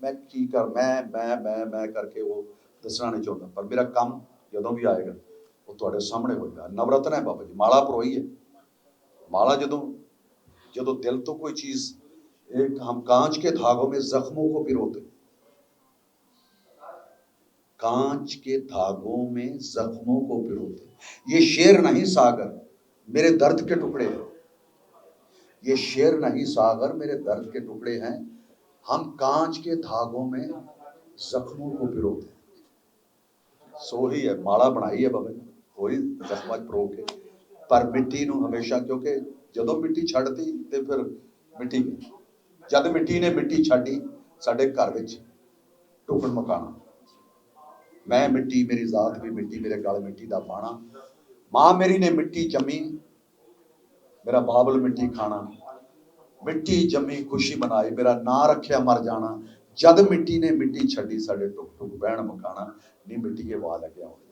ਮੈਂ ਕੀ ਕਰ ਮੈਂ ਮੈਂ ਮੈਂ ਮੈਂ ਕਰਕੇ ਉਹ ਦੱਸਣਾ ਨਹੀਂ ਚਾਹੁੰਦਾ ਪਰ ਮੇਰਾ ਕੰਮ ਜਦੋਂ ਵੀ ਆਏਗਾ ਉਹ ਤੁਹਾਡੇ ਸਾਹਮਣੇ ਹੋਏਗਾ ਨਵਰਤਨ ਹੈ ਬਾਬਾ ਜੀ ਮਾਲਾ ਪਰੋਈ ਹੈ माला ਜਦੋਂ ਜਦੋਂ ਦਿਲ ਤੋਂ ਕੋਈ ਚੀਜ਼ एक हम कांच के धागों में जख्मों को पिरोते कांच के धागों में जख्मों को पिरोते ये शेर नहीं सागर मेरे दर्द के टुकड़े हैं ये शेर नहीं सागर मेरे दर्द के टुकड़े हैं हम कांच के धागों में जख्मों को पिरोते ਸੋ ਹੀ ਹੈ ਮਾਲਾ ਬਣਾਈ ਹੈ ਬਾਬਾ ਜੀ ਕੋਈ ਜ਼ਖਮਾਂ 'ਚ ਪਰੋ ਕੇ ਪਰ ਮਿੱਟੀ ਨੂੰ ਹਮੇਸ਼ਾ ਕਿਉਂਕਿ ਜਦੋਂ ਮਿੱਟੀ ਛੱਡਤੀ ਤੇ ਫਿਰ ਮਿੱਟੀ ਗਈ ਜਦ ਮਿੱਟੀ ਨੇ ਮਿੱਟੀ ਛੱਡੀ ਸਾਡੇ ਘਰ ਵਿੱਚ ਟੁਕਣ ਮਕਾਨਾ ਮੈਂ ਮਿੱਟੀ ਮੇਰੀ ਜ਼ਾਤ ਵੀ ਮਿੱਟੀ ਮੇਰੇ ਗਲ ਮਿੱਟੀ ਦਾ ਪਾਣਾ ਮਾਂ ਮੇਰੀ ਨੇ ਮਿੱਟੀ ਜੰਮੀ ਮੇਰਾ ਬਾਬਲ ਮਿੱਟੀ ਖਾਣਾ ਮਿੱਟੀ ਜੰਮੀ ਖੁਸ਼ੀ ਮਨਾਈ, ਮੇਰਾ ਨਾਂ ਰੱਖਿਆ ਮਰ ਜਾਣਾ, ਜਦ ਮਿੱਟੀ ਨੇ ਮਿੱਟੀ ਛੱਡੀ, ਸਾਡੇ ਟੁਕ ਟੁਕ ਬਹਿਣ ਮਕਾਣਾ, ਨੀ ਮਿੱਟੀ ਕੇ ਵਾ ਲੱਗਿਆ ਹੁਣ